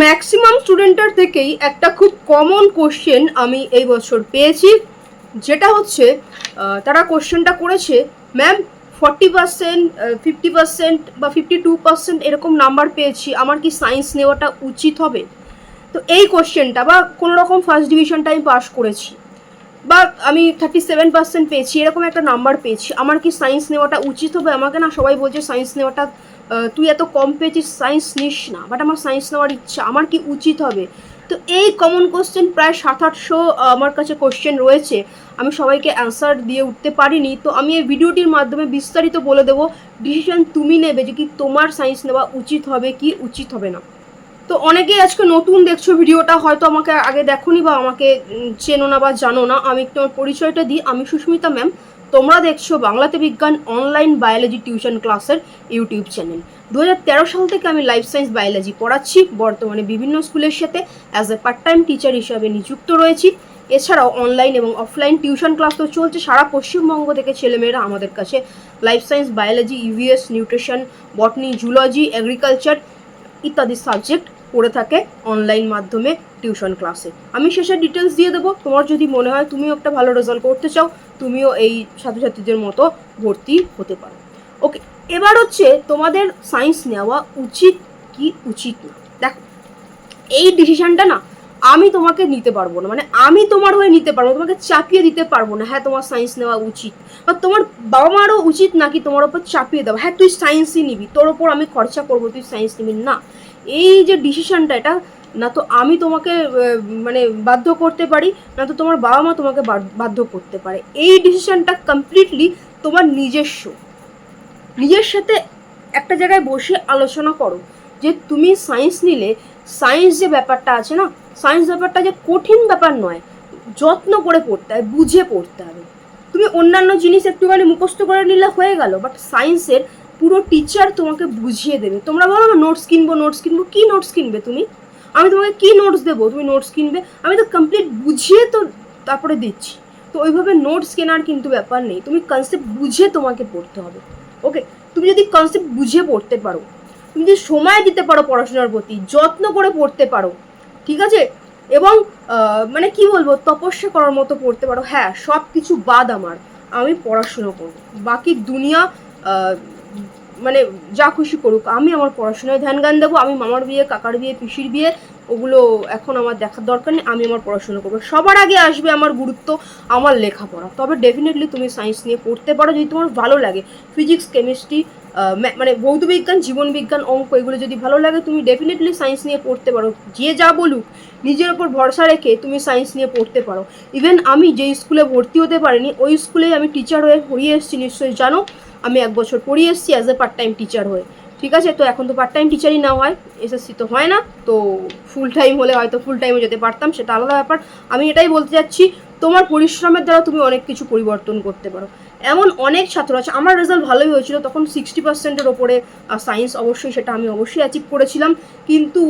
Maximum স্টুডেন্টের থেকেই একটা খুব কমন কোশ্চেন আমি এই বছর পেয়েছি, যেটা হচ্ছে তারা কোশ্চেনটা করেছে ma'am forty percent fifty percent বা ফিফটি টু পার্সেন্ট এরকম নাম্বার পেয়েছি, আমার কি সায়েন্স নেওয়াটা উচিত হবে? তো এই কোশ্চেনটা বা কোনো রকম ফার্স্ট ডিভিশনটা আমি পাস করেছি, বা আমি থার্টি সেভেন পার্সেন্ট পেয়েছি, এরকম একটা নাম্বার পেয়েছি, আমার কি সায়েন্স নেওয়াটা উচিত হবে? আমাকে না সবাই বলছে সায়েন্স নেওয়াটা তুই এত কম পেয়েছিস সায়েন্স নিস না। বাট আমার সায়েন্স নেওয়ার ইচ্ছা, আমার কি উচিত হবে? তো এই কমন কোশ্চেন প্রায় সাত আটশো আমার কাছে কোশ্চেন রয়েছে। আমি সবাইকে অ্যান্সার দিয়ে উঠতে পারিনি। তো আমি এই ভিডিওটির মাধ্যমে বিস্তারিত বলে দেবো ডিসিশন তুমি নেবে যে কি তোমার সায়েন্স নেওয়া উচিত হবে, কি উচিত হবে না। তো অনেকেই আজকে নতুন দেখছ ভিডিওটা, হয়তো আমাকে আগে দেখোনি বা আমাকে চেনো না বা জানো না। আমি একটু আমার পরিচয়টা দিই। আমি সুস্মিতা ম্যাম তোমরা দেখছ বাংলাতে বিজ্ঞান অনলাইন বায়োলজি টিউশন ক্লাসের ইউটিউব চ্যানেল দু হাজার তেরো সাল থেকে আমি লাইফ সায়েন্স বায়োলজি পড়াচ্ছি। বর্তমানে বিভিন্ন স্কুলের সাথে as a part time teacher হিসাবে নিযুক্ত রয়েছি। এছাড়াও অনলাইন এবং অফলাইন টিউশন ক্লাস তো চলছে। সারা পশ্চিমবঙ্গ থেকে ছেলেমেয়েরা আমাদের কাছে life science biology EVS nutrition botany zoology agriculture ইত্যাদি সাবজেক্ট পড়ে থাকে অনলাইন মাধ্যমে টিউশন ক্লাসে আমি শেষে ডিটেলস দিয়ে দেবো। তোমার যদি মনে হয় তুমিও একটা ভালো রেজাল্ট করতে চাও, তুমিও এই ছাত্রছাত্রীদের মতো ভর্তি হতে পারো। ওকে এবার হচ্ছে তোমাদের সায়েন্স নেওয়া উচিত কি উচিত না? দেখো, এই ডিসিশনটা না আমি তোমাকে নিতে পারব না। মানে আমি তোমার হয়ে নিতে পারব তোমাকে চাপিয়ে দিতে পারব না। হ্যাঁ তোমার সায়েন্স নেওয়া উচিত। বা তোমার বাবা মারও উচিত নাকি তোমার ওপর চাপিয়ে দেওয়া? হ্যাঁ তুই সায়েন্সই নিবি। তোর ওপর আমি খরচা করব, তুই সায়েন্স নিবি। না এই যে ডিসিশনটা এটা না তো আমি তোমাকে মানে বাধ্য করতে পারি, না তো তোমার বাবা মা তোমাকে বাধ্য করতে পারে। এই ডিসিশনটা কমপ্লিটলি তোমার নিজস্ব। নিজের সাথে একটা জায়গায় বসে আলোচনা করো যে তুমি সায়েন্স নিলে সায়েন্স যে ব্যাপারটা আছে না সায়েন্স ব্যাপারটা যে কঠিন ব্যাপার নয়, যত্ন করে পড়তে হয়, বুঝে পড়তে হবে। তুমি অন্যান্য জিনিস একটুখানি মুখস্থ করে নিলে হয়ে গেল বাট সায়েন্সের পুরো টিচার তোমাকে বুঝিয়ে দেবে। তোমরা বলো না নোটস কিনবো নোটস কিনবো, কী নোটস কিনবে তুমি? আমি তোমাকে কী নোটস দেবো? তুমি নোটস কিনবে? আমি তো কমপ্লিট বুঝিয়ে তো তারপরে দিচ্ছি। তো ওইভাবে নোটস কেনার কিন্তু ব্যাপার নেই। তুমি কনসেপ্ট বুঝে তোমাকে পড়তে হবে। ওকে তুমি যদি কনসেপ্ট বুঝে পড়তে পারো, তুমি যদি সময় দিতে পারো পড়াশোনার প্রতি, যত্ন করে পড়তে পারো, ঠিক আছে? এবং মানে কি বলব, তপস্যা করার মতো পড়তে পারো। হ্যাঁ সব কিছু বাদ আমার। আমি পড়াশুনো করব। বাকি দুনিয়া মানে যা খুশি করুক, আমি আমার পড়াশোনায় ধ্যান জ্ঞান দেবো, আমি মামার বিয়ে, কাকার বিয়ে, পিসির বিয়ে, ওগুলো এখন আমার দেখার দরকার নেই, আমি আমার পড়াশোনা করব। সবার আগে আসবে আমার গুরুত্ব, আমার লেখাপড়া। তবে ডেফিনেটলি তুমি সায়েন্স নিয়ে পড়তে পারো, যদি তোমার ভালো লাগে। ফিজিক্স কেমিস্ট্রি মানে ভৌত বিজ্ঞান জীবন বিজ্ঞান অঙ্ক, এগুলো যদি ভালো লাগে, তুমি ডেফিনেটলি সায়েন্স নিয়ে পড়তে পারো। যে যা বলুক, নিজের ওপর ভরসা রেখে তুমি সায়েন্স নিয়ে পড়তে পারো। ইভেন আমি যে স্কুলে ভর্তি হতে পারিনি, ওই স্কুলেই আমি টিচার হয়ে পড়িয়ে এসেছি, নিশ্চয়ই জানো। আমি এক বছর পড়িয়ে এসেছি as a part time teacher হয়ে। ঠিক আছে? তো এখন তো পার্ট টাইম টিচারই না হয় এসএসসি তো হয় না, তো ফুল টাইম হলে হয়তো ফুল টাইমে যেতে পারতাম, সেটা আলাদা ব্যাপার। আমি এটাই বলতে চাচ্ছি তোমার পরিশ্রমের দ্বারা তুমি অনেক কিছু পরিবর্তন করতে পারো। এমন অনেক ছাত্র আছে, আমার রেজাল্ট ভালোই হয়েছিল, তখন সিক্সটি পার্সেন্টের ওপরে সায়েন্স অবশ্যই সেটা আমি অবশ্যই অ্যাচিভ করেছিলাম, কিন্তু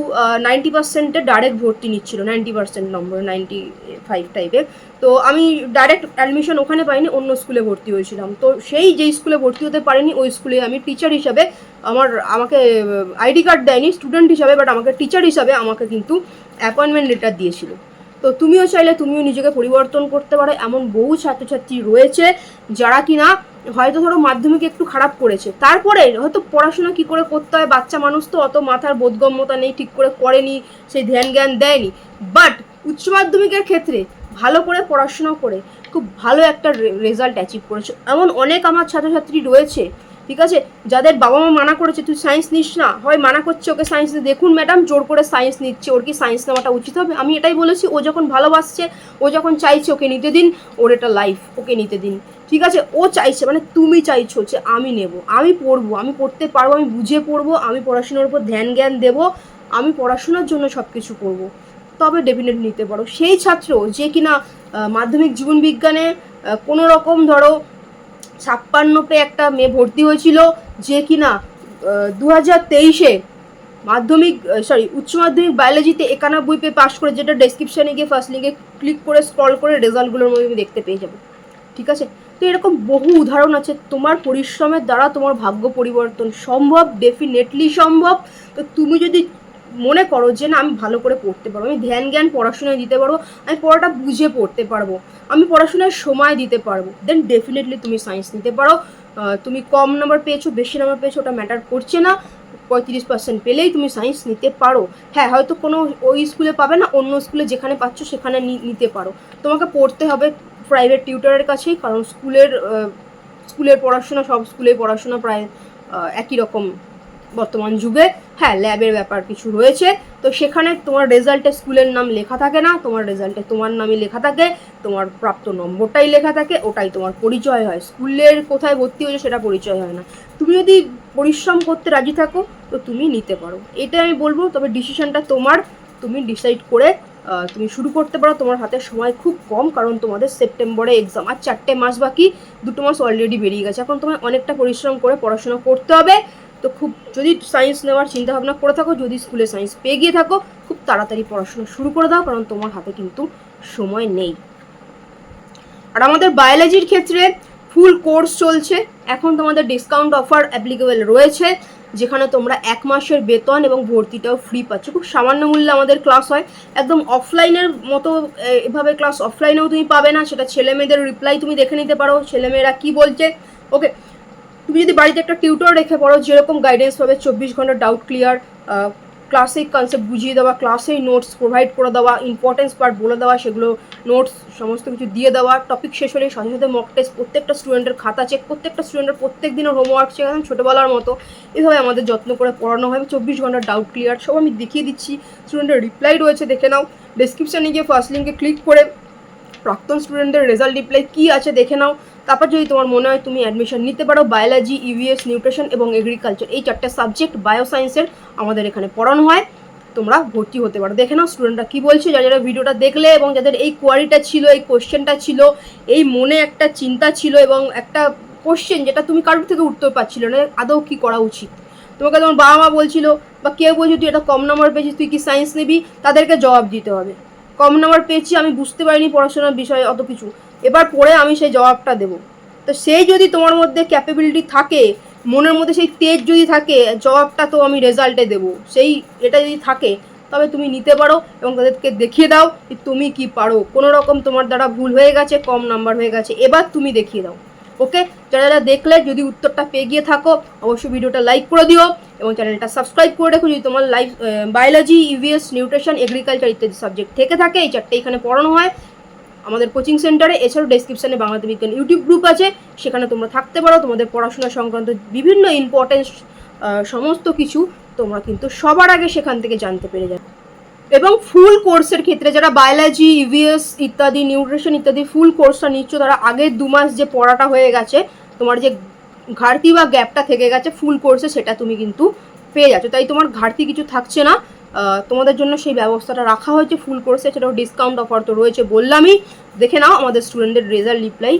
নাইনটি পার্সেন্টে ডাইরেক্ট ভর্তি নিচ্ছিল নাইনটি পার্সেন্ট নম্বর নাইনটি ফাইভ টাইপের তো আমি ডাইরেক্ট অ্যাডমিশন ওখানে পাইনি, অন্য স্কুলে ভর্তি হয়েছিলাম। তো সেই যেই স্কুলে ভর্তি হতে পারিনি, ওই স্কুলে আমি টিচার হিসাবে আমার, আমাকে আইডি কার্ড দেয়নি স্টুডেন্ট হিসাবে বাট আমাকে টিচার হিসাবে আমাকে কিন্তু অ্যাপয়েন্টমেন্ট লেটার দিয়েছিল। তো তুমিও চাইলে, তুমিও নিজেকে পরিবর্তন করতে পারো, এমন বহু ছাত্রছাত্রী রয়েছে যারা কিনা হয়তো ধরো মাধ্যমিক একটু খারাপ করেছে। তারপরে হয়তো পড়াশোনা কি করে করতে হয়? বাচ্চা মানুষ তো অত মাথার বোধগম্যতা নেই, ঠিক করে করেনি, সেই ধ্যান জ্ঞান দেয়নি। বাট উচ্চ মাধ্যমিকের ক্ষেত্রে ভালো করে পড়াশোনা করে খুব ভালো একটা রেজাল্ট অ্যাচিভ করেছে। এমন অনেক আমার ছাত্রছাত্রী রয়েছে, ঠিক আছে? যাদের বাবা মা মানা করেছে, তুই সায়েন্স নিস না। হয়, মানা করছে ওকে সায়েন্স দেখুন ম্যাডাম জোর করে সায়েন্স নিচ্ছে, ওর কি সায়েন্স নেওয়াটা উচিত হবে? আমি এটাই বলেছি, ও যখন ভালোবাসছে, ও যখন চাইছে, ওকে নিতে দিন, ওর এটা লাইফ ওকে নিতে দিন। ঠিক আছে? ও চাইছে মানে তুমি চাইছো যে আমি নেব। আমি পড়ব, আমি পড়তে পারব, আমি বুঝে পড়ব, আমি পড়াশোনার উপর ধ্যান জ্ঞান দেবো, আমি পড়াশোনার জন্য সব কিছু করব। তবে ডেফিনেট নিতে পারো। সেই ছাত্র যে কিনা মাধ্যমিক জীবন বিজ্ঞানে কোনো রকম ধরো ছাপ্পান্নতে একটা মেয়ে ভর্তি হয়েছিল যে কিনা দু হাজার তেইশে মাধ্যমিক সরি উচ্চ মাধ্যমিক বায়োলজিতে একানব্বই পেয়ে পাশ করে, যেটা ডেসক্রিপশানে গিয়ে ফার্স্ট লিঙ্কে ক্লিক করে স্ক্রল করে রেজাল্টগুলোর মধ্যে দেখতে পেয়ে যাবে। ঠিক আছে? তো এরকম বহু উদাহরণ আছে। তোমার পরিশ্রমের দ্বারা তোমার ভাগ্য পরিবর্তন সম্ভব ডেফিনেটলি সম্ভব। তো তুমি যদি মনে করো যে, না, আমি ভালো করে পড়তে পারব, আমি ধ্যান, জ্ঞান পড়াশোনায় দিতে পারব, আমি পড়াটা বুঝে পড়তে পারব, আমি পড়াশোনায় সময় দিতে পারব দেন ডেফিনেটলি তুমি সায়েন্স নিতে পারো। তুমি কম নাম্বার পেয়েছ, বেশি নাম্বার পেয়েছ, ওটা ম্যাটার করছে না। পঁয়ত্রিশ পার্সেন্ট পেলেই তুমি সায়েন্স নিতে পারো। হ্যাঁ হয়তো কোনো ওই স্কুলে পাবে না, অন্য স্কুলে যেখানে পাচ্ছ, সেখানে নিতে পারো। তোমাকে পড়তে হবে প্রাইভেট টিউটারের কাছেই, কারণ স্কুলের স্কুলের পড়াশোনা, সব স্কুলে পড়াশোনা প্রায় একই রকম বর্তমান যুগে। হ্যাঁ ল্যাবের ব্যাপার কিছু রয়েছে। তো সেখানে তোমার রেজাল্টে স্কুলের নাম লেখা থাকে না, তোমার রেজাল্টে তোমার নামই লেখা থাকে, তোমার প্রাপ্ত নম্বরটাই লেখা থাকে, ওটাই তোমার পরিচয় হয়। স্কুলের কোথায় ভর্তি হয়েছে সেটা পরিচয় হয় না। তুমি যদি পরিশ্রম করতে রাজি থাকো, তো তুমি নিতে পারো। এটা আমি বলব, তবে ডিসিশনটা তোমার, তুমি ডিসাইড করে তুমি শুরু করতে পারো। তোমার হাতে সময় খুব কম, কারণ তোমাদের সেপ্টেম্বরে এক্সাম আর চারটে মাস বাকি, দুটো মাস অলরেডি বেরিয়ে গেছে। এখন তোমায় অনেকটা পরিশ্রম করে পড়াশোনা করতে হবে। তো খুব, যদি সায়েন্স নেওয়ার চিন্তা ভাবনা করে থাকো, যদি স্কুলে সায়েন্স পেয়ে গিয়ে থাকো, খুব তাড়াতাড়ি পড়াশোনা শুরু করে দাও, কারণ তোমার হাতে কিন্তু সময় নেই। আর আমাদের বায়োলজির ক্ষেত্রে ফুল কোর্স চলছে। এখন তোমাদের ডিসকাউন্ট অফার অ্যাপ্লিকেবল রয়েছে। যেখানে তোমরা এক মাসের বেতন এবং ভর্তিটাও ফ্রি পাচ্ছ। খুব সামান্য মূল্যে আমাদের ক্লাস হয়। একদম অফলাইনের মতো এভাবে ক্লাস অফলাইনেও তুমি পাবে না। সেটা ছেলে মেয়েদের রিপ্লাই তুমি দেখে নিতে পারো। ছেলেমেয়েরা কী বলছে? ওকে তুমি যদি বাড়িতে একটা টিউটর রেখে পড়ো, যেরকম গাইডেন্স পাবে, চব্বিশ ঘণ্টা ডাউট ক্লিয়ার ক্লাসিক কনসেপ্ট বুঝিয়ে দেওয়া ক্লাসেই নোটস প্রোভাইড করে দেওয়া ইম্পর্টেন্স পার্ট বলে দেওয়া, সেগুলো নোটস সমস্ত কিছু দিয়ে দেওয়া টপিক শেষ হলে সাথে সাথে মক টেস্ট প্রত্যেকটা স্টুডেন্টের খাতা চেক প্রত্যেকটা স্টুডেন্টের প্রত্যেক দিনের হোমওয়ার্ক চেক একদম ছোটোবেলার মতো। এভাবে আমাদের যত্ন করে পড়ানো হয়। চব্বিশ ঘণ্টার ডাউট ক্লিয়ার সব আমি দেখিয়ে দিচ্ছি। স্টুডেন্টের রিপ্লাই রয়েছে, দেখে নাও। ডিসক্রিপশানে গিয়ে ফার্স্ট লিঙ্কে ক্লিক করে প্রাক্তন স্টুডেন্টদের রেজাল্ট রিপ্লাই কী আছে দেখে নাও। তারপর যদি তোমার মনে হয় তুমি অ্যাডমিশন নিতে পারো বায়োলজি ইভিএস নিউট্রিশন এবং এগ্রিকালচার এই চারটে সাবজেক্ট বায়োসায়েন্সের আমাদের এখানে পড়ানো হয়, তোমরা ভর্তি হতে পারো। দেখে নাও স্টুডেন্টরা কী বলছে, যারা যারা ভিডিওটা দেখলে এবং যাদের এই কোয়ারিটা ছিল, এই কোশ্চেনটা ছিল, এই মনে একটা চিন্তা ছিল এবং একটা কোশ্চেন যেটা তুমি কারোর থেকে উত্তর পাচ্ছিল না, আদৌ কী করা উচিত? তোমাকে তোমার বাবা মা বলছিল, বা কেউ বলছে তুই এটা কম নাম্বার পেয়েছিস, তুই কি সায়েন্স নিবি? তাদেরকে জবাব দিতে হবে। কম নাম্বার পেয়েছি, আমি বুঝতে পারিনি পড়াশোনার বিষয়ে অত কিছু। এবার পড়ে আমি সেই জবাবটা দেবো। তো সেই যদি তোমার মধ্যে ক্যাপেবিলিটি থাকে, মনের মধ্যে সেই তেজ যদি থাকে, জবাবটা তো আমি রেজাল্টে দেবো। সেই এটা যদি থাকে, তবে তুমি নিতে পারো এবং তাদেরকে দেখিয়ে দাও যে তুমি কি পারো। কোনো রকম তোমার দ্বারা ভুল হয়ে গেছে, কম নাম্বার হয়ে গেছে, এবার তুমি দেখিয়ে দাও। ওকে? যারা যারা দেখলে, যদি উত্তরটা পেয়ে গিয়ে থাকো, অবশ্যই ভিডিওটা লাইক করে দিও এবং চ্যানেলটা সাবস্ক্রাইব করে রেখো। যদি তোমার life biology EVS nutrition agriculture ইত্যাদি সাবজেক্ট থেকে থাকে, এই চারটে এখানে পড়ানো হয় আমাদের কোচিং সেন্টারে, এছাড়াও ডেসক্রিপশানে বাংলাতে বিজ্ঞান ইউটিউব গ্রুপ আছে, সেখানে তোমরা থাকতে পারো। তোমাদের পড়াশোনা সংক্রান্ত বিভিন্ন ইম্পর্টেন্স সমস্ত কিছু তোমরা কিন্তু সবার আগে সেখান থেকে জানতে পেরে যাবে। এবং ফুল কোর্সের ক্ষেত্রে যারা বায়োলজি ইভিএস ইত্যাদি নিউট্রিশন ইত্যাদি ফুল কোর্সটা নিচ্ছ, তারা আগের দু মাস যে পড়াটা হয়ে গেছে, তোমার যে ঘাটতি বা গ্যাপটা থেকে গেছে ফুল কোর্সে সেটা তুমি কিন্তু পেয়ে যাচ্ছ। তাই তোমার ঘাটতি কিছু থাকছে না। তোমাদের জন্য সেই ব্যবস্থাটা রাখা হয়েছে ফুল কোর্সে সেটাও ডিসকাউন্ট অফার তো রয়েছে বললামই। দেখে নাও আমাদের স্টুডেন্টদের রেজাল্ট রিপ্লাই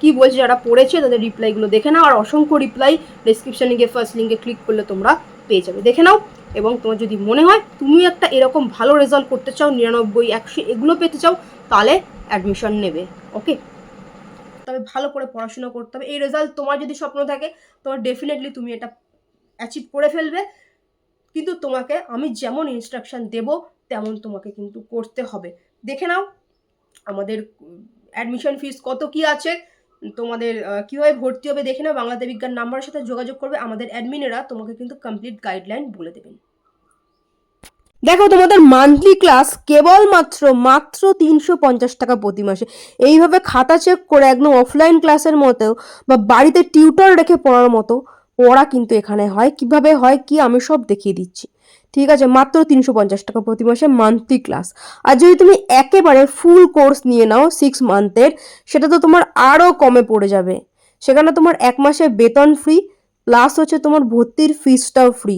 কী বলছে, যারা পড়েছে তাদের রিপ্লাইগুলো দেখে নাও, আর অসংখ্য রিপ্লাই ডিসক্রিপশানে গিয়ে ফার্স্ট লিঙ্কে ক্লিক করলে তোমরা পেয়ে যাবে। দেখে নাও, এবং তোমার যদি মনে হয় তুমি একটা এরকম ভালো রেজাল্ট করতে চাও, নিরানব্বই, একশো, এগুলো পেতে চাও, তাহলে অ্যাডমিশন নেবে ওকে তবে ভালো করে পড়াশোনা করতে হবে। এই রেজাল্ট তোমার যদি স্বপ্ন থাকে, তোমার ডেফিনেটলি তুমি এটা অ্যাচিভ করে ফেলবে। কিন্তু তোমাকে আমি যেমন ইনস্ট্রাকশন দেব, তেমন তোমাকে কিন্তু করতে হবে। দেখে নাও, আমাদের অ্যাডমিশন ফিস কত কি আছে? তোমাদের কীভাবে ভর্তি হবে দেখে নাও, বাংলাতে বিজ্ঞান নাম্বারের সাথে যোগাযোগ করবে। আমাদের অ্যাডমিনেরা তোমাকে কিন্তু কমপ্লিট গাইডলাইন বলে দেবেন। দেখো, তোমাদের মান্থলি ক্লাস কেবলমাত্র মাত্র তিনশো পঞ্চাশ টাকা প্রতি মাসে। এইভাবে খাতা চেক করে একদম অফলাইন ক্লাসের মতো বা বাড়িতে টিউটর রেখে পড়ার মতো পড়া কিন্তু এখানে হয়, কীভাবে হয়, কি আমি সব দেখিয়ে দিচ্ছি। ঠিক আছে, মাত্র তিনশো পঞ্চাশ টাকা প্রতি মাসে মান্থলি ক্লাস আর যদি তুমি একেবারে ফুল কোর্স নিয়ে নাও সিক্স মান্থের সেটা তো তোমার আরও কমে পড়ে যাবে। সেখানে তোমার এক মাসে বেতন ফ্রি প্লাস হচ্ছে তোমার ভর্তির ফিসটাও ফ্রি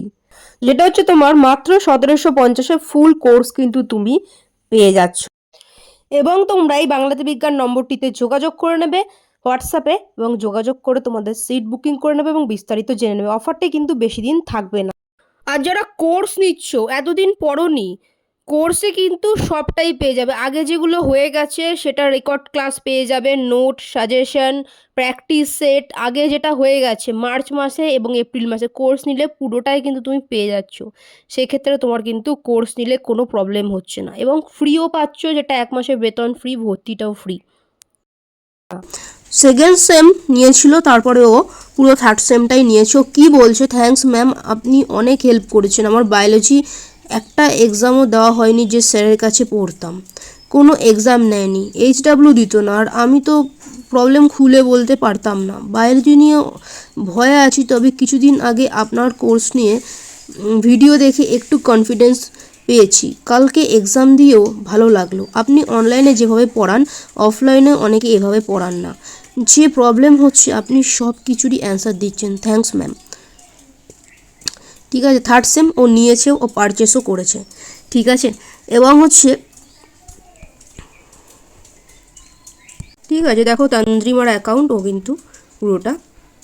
যেটা হচ্ছে তোমার মাত্র সতেরোশো পঞ্চাশে ফুল কোর্স কিন্তু তুমি পেয়ে যাচ্ছ। এবং তোমরা এই বাংলাতে বিজ্ঞান নম্বরটিতে যোগাযোগ করে নেবে। হোয়াটসঅ্যাপে এবং যোগাযোগ করে তোমাদের সিট বুকিং করে নেবে এবং বিস্তারিত জেনে নেবে। অফারটি কিন্তু বেশি দিন থাকবে না। আর যারা কোর্স নিচ্ছ, এতদিন পড়নি কোর্সে কিন্তু সবটাই পেয়ে যাবে। আগে যেগুলো হয়ে গেছে, সেটা রেকর্ড ক্লাস পেয়ে যাবে নোট সাজেশন প্র্যাকটিস সেট আগে যেটা হয়ে গেছে মার্চ মাসে এবং এপ্রিল মাসে। কোর্স নিলে পুরোটাই কিন্তু তুমি পেয়ে যাচ্ছ। সেক্ষেত্রে তোমার কিন্তু কোর্স নিলে কোনো প্রবলেম হচ্ছে না। এবং ফ্রিও পাচ্ছ, যেটা এক মাসের বেতন ফ্রি ভর্তিটাও ফ্রি সেকেন্ড সেম নিয়েছিল তারপরে ও পুরো থার্ড সেমটাই নিয়েছে। ও কী বলছে? থ্যাঙ্কস ম্যাম আপনি অনেক হেল্প করেছেন। আমার বায়োলজি একটা এক্সামও দেওয়া হয়নি যে স্যারের কাছে পড়তাম। কোনো এক্সাম নেয়নি। এইচ ডাব্লিউ দিত না। আর আমি তো প্রবলেম খুলে বলতে পারতাম না। বায়োলজি নিয়ে ভয়ে আছি, তবে কিছুদিন আগে আপনার কোর্স নিয়ে ভিডিও দেখে একটু কনফিডেন্স পেয়েছি। কালকে এক্সাম দিয়েও ভালো লাগল। আপনি অনলাইনে যেভাবে পড়ান অফলাইনে অনেকে এভাবে পড়ান না। যে প্রবলেম হচ্ছে, আপনি সব কিছুরই অ্যান্সার দিচ্ছেন। থ্যাংকস ম্যাম ঠিক আছে থার্ড সেম ও নিয়েছে, ও পারচেসও করেছে। ঠিক আছে, এবং হচ্ছে ঠিক আছে, দেখো তান্দ্রিমার অ্যাকাউন্ট ও কিন্তু পুরোটা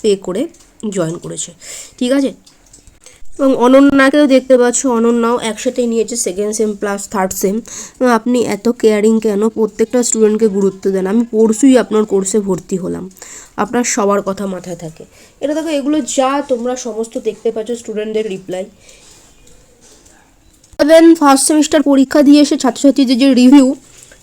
পে করে জয়েন করেছে। ঠিক আছে এবং অনন্যাকেও দেখতে পাচ্ছ, অনন্যাও একসাথেই নিয়েছে second sem plus third sem আপনি এত কেয়ারিং কেন? প্রত্যেকটা স্টুডেন্টকে গুরুত্ব দেন। আমি পরশুই আপনার কোর্সে ভর্তি হলাম। আপনার সবার কথা মাথায় থাকে। এটা দেখো, এগুলো যা তোমরা সমস্ত দেখতে পাচ্ছ স্টুডেন্টদের রিপ্লাই ফার্স্ট সেমিস্টার পরীক্ষা দিয়ে এসে ছাত্রছাত্রীদের যে রিভিউ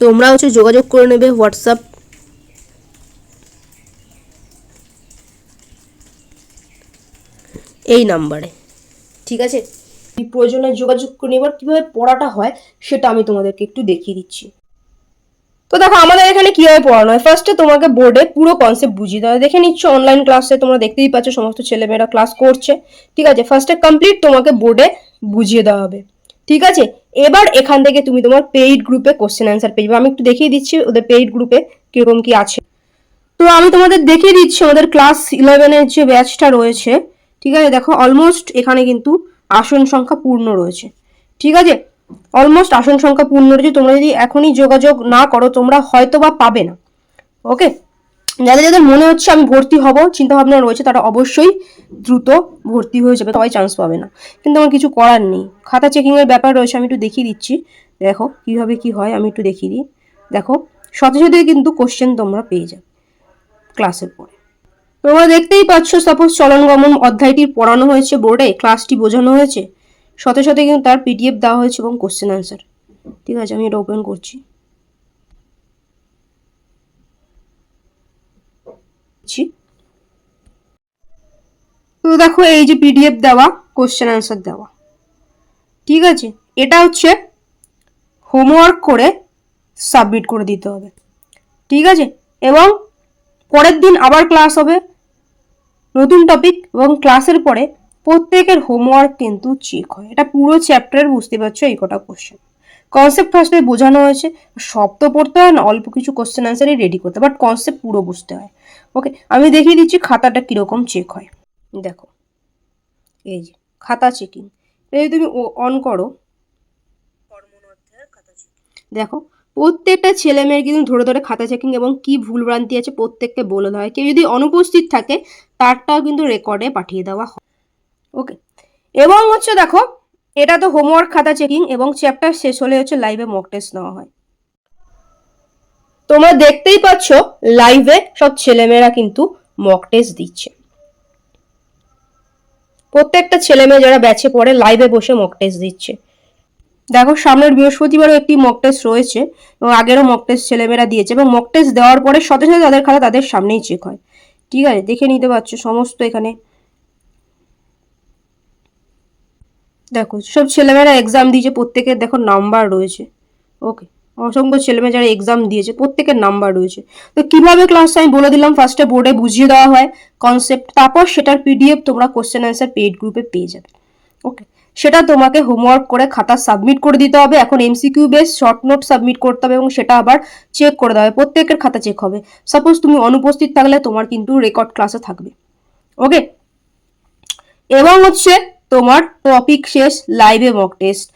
তোমরা হচ্ছে যোগাযোগ করে নেবে হোয়াটসঅ্যাপ এই নাম্বারে। ঠিক আছে? প্রয়োজনে যোগাযোগ করে নেবার কীভাবে পড়াটা হয়, সেটা আমি তোমাদেরকে একটু দেখিয়ে দিচ্ছি। তো দেখো, আমাদের এখানে কীভাবে পড়ানো হয়? ফার্স্টে তোমাকে বোর্ডে পুরো কনসেপ্ট বুঝিয়ে দেওয়া দেখে নিচ্ছ অনলাইন ক্লাসে তোমরা দেখতেই পাচ্ছ, সমস্ত ছেলেমেয়েরা ক্লাস করছে। ঠিক আছে? ফার্স্টে কমপ্লিট তোমাকে বোর্ডে বুঝিয়ে দেওয়া হবে। ঠিক আছে? এবার এখান থেকে তুমি তোমার পেইড গ্রুপে কোশ্চেন অ্যান্সার পেয়ে যাবে। আমি একটু দেখিয়ে দিচ্ছি ওদের পেইড গ্রুপে কীরকম কি আছে। তো আমি তোমাদের দেখিয়ে দিচ্ছি আমাদের ক্লাস ইলেভেনের যে ব্যাচটা রয়েছে, ঠিক আছে? দেখো অলমোস্ট এখানে কিন্তু আসন সংখ্যা পূর্ণ রয়েছে। ঠিক আছে? অলমোস্ট আসন সংখ্যা পূর্ণ রয়েছে। তোমরা যদি এখনই যোগাযোগ না করো, তোমরা হয়তো বা পাবে না। ওকে যাদের যাদের মনে হচ্ছে আমি ভর্তি হব চিন্তা ভাবনা রয়েছে, তারা অবশ্যই দ্রুত ভর্তি হয়ে যাবে সবাই চান্স পাবে না। কিন্তু আমার কিছু করার নেই। খাতা চেকিংয়ের ব্যাপার রয়েছে, আমি একটু দেখিয়ে দিচ্ছি। দেখো, কীভাবে কি হয়, আমি একটু দেখিয়ে দিই। দেখো, সাথে সাথে কিন্তু কোশ্চেন তোমরা পেয়ে যাবে ক্লাসের পরে। তোমরা দেখতেই পাচ্ছ সাপোজ চলন গমন অধ্যায়টি পড়ানো হয়েছে বোর্ডে ক্লাসটি বোঝানো হয়েছে। সাথে সাথে কিন্তু তার পিডিএফ দেওয়া হয়েছে এবং কোশ্চেন অ্যান্সার ঠিক আছে, আমি এটা ওপেন করছি। ছি। তো দেখো এই যে পিডিএফ দেওয়া কোশ্চেন অ্যান্সার দেওয়া। ঠিক আছে? এটা হচ্ছে হোমওয়ার্ক করে সাবমিট করে দিতে হবে। ঠিক আছে? এবং পরের দিন আবার ক্লাস হবে। নতুন টপিক এবং ক্লাসের পরে প্রত্যেকের হোমওয়ার্ক কিন্তু চেক হয়। এটা পুরো চ্যাপ্টারের বুঝতে পারছ এই কটা কোশ্চেন কনসেপ্ট ফার্স্টে বোঝানো হয়েছে। সব তো পড়তে হয় না, অল্প কিছু কোশ্চেন অ্যান্সারই রেডি করতে বাট কনসেপ্ট পুরো বুঝতে হয়। ওকে আমি দেখিয়ে দিচ্ছি খাতাটা কীরকম চেক হয়। দেখো, এই যে, খাতা চেকিং যদি তুমি অন করো, দেখো, প্রত্যেকটা ছেলে মেয়ের কিন্তু ধরে ধরে খাতা চেকিং এবং কি ভুলভ্রান্তি আছে প্রত্যেককে বলে দেওয়া হয়। কেউ যদি অনুপস্থিত থাকে, তারটাও কিন্তু রেকর্ডে পাঠিয়ে দেওয়া হয়। ওকে এবং হচ্ছে দেখো, এটা তো হোমওয়ার্ক খাতা চেকিং এবং চ্যাপ্টার শেষ হলে হচ্ছে লাইভে মক টেস্ট নেওয়া হয়। তোমরা দেখতেই পাচ্ছ লাইভে সব ছেলেমেয়েরা কিন্তু মক টেস্ট দিচ্ছে। প্রত্যেকটা ছেলে মেয়ে যারা ব্যাচে পড়ে লাইভে বসে মক টেস্ট দিচ্ছে। দেখো, সামনের বৃহস্পতিবারও একটি মক টেস্ট রয়েছে, এবং আগেরও মক টেস্ট ছেলেমেয়েরা দিয়েছে, এবং মক টেস্ট দেওয়ার পরে সাথে সাথে তাদের খাতা তাদের সামনেই চেক হয়। ঠিক আছে, দেখে নিতে পারছ সমস্ত এখানে। দেখো, সব ছেলেমেয়েরা এক্সাম দিয়েছে, প্রত্যেকের দেখো নাম্বার রয়েছে। ওকে অসংখ্য ছেলেমেয়ে যারা এক্সাম দিয়েছে, প্রত্যেকের নাম্বার রয়েছে। তো কীভাবে ক্লাসটা আমি বলে দিলাম ফার্স্টে বোর্ডে বুঝিয়ে দেওয়া হয় কনসেপ্ট তারপর সেটার পিডিএফ তোমরা কোশ্চেন অ্যান্সার পেইড গ্রুপে পেয়ে যাবে। ওকে সেটা তোমাকে হোমওয়ার্ক করে খাতা সাবমিট করে দিতে হবে। এখন MCQ base short note submit করতে হবে এবং সেটা আবার চেক করে দেওয়া হবে। প্রত্যেকের খাতা চেক হবে। সাপোজ তুমি অনুপস্থিত থাকলে তোমার কিন্তু রেকর্ড ক্লাসে থাকবে। ওকে এবং হচ্ছে তোমার টপিক শেষ লাইভে মক টেস্ট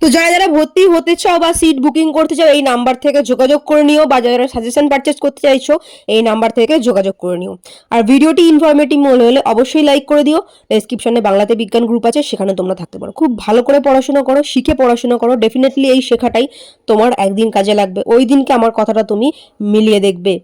তো যারা যারা ভর্তি হতে চাও বা সিট বুকিং করতে চাও, এই নাম্বার থেকে যোগাযোগ করে নিও বা যারা সাজেশন পারচেস করতে চাইছো, এই নাম্বার থেকে যোগাযোগ করে নিও। আর ভিডিওটি ইনফরমেটিভ মনে হলে অবশ্যই লাইক করে দিও। ডেসক্রিপশনে বাংলাতে বিজ্ঞান গ্রুপ আছে সেখানে তোমরা থাকতে পারো। খুব ভালো করে পড়াশোনা করো, শিখে পড়াশোনা করো ডেফিনেটলি এই শেখাটাই তোমার একদিন কাজে লাগবে। ওই দিনকে আমার কথাটা তুমি মিলিয়ে দেখবে।